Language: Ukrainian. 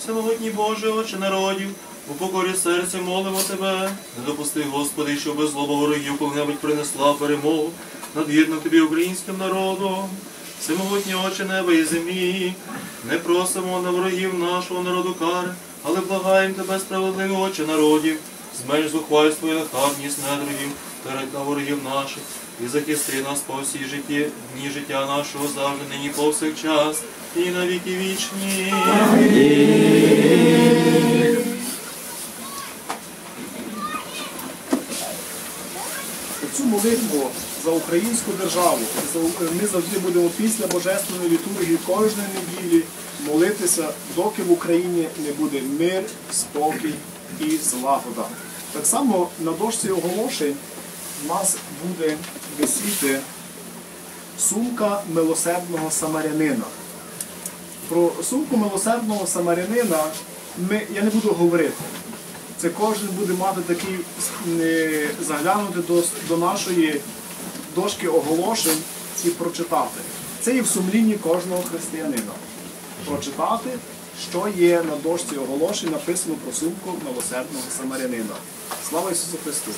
Всемогутній Боже, Отче народів, у покорі серця молимо Тебе, не допусти, Господи, щоб без злоба ворогів коли-небудь принесла перемогу над гідним Тобі українським народом. Всемогутній Отче неба і землі, не просимо на ворогів нашого народу кари, але благаємо Тебе, справедливий Отче народів, зменш зухвальство і нахабність недругів на ворогів наших, і захисти нас по всій житті, дні життя нашого завжди, нині повсякчас, і на віки вічні. Цю молитву за українську державу ми завжди будемо після Божественної літургії кожної неділі молитися, доки в Україні не буде мир, спокій і злагода. Так само на дошці оголошень в нас буде висіти сумка милосердного самарянина. Про сумку милосердного самарянина ми, я не буду говорити. Це кожен буде мати такий е, заглянути до, до нашої дошки оголошень і прочитати. Це є в сумлінні кожного християнина. Прочитати, що є на дошці оголошень, написано про сумку милосердного самарянина. Слава Ісусу Христу!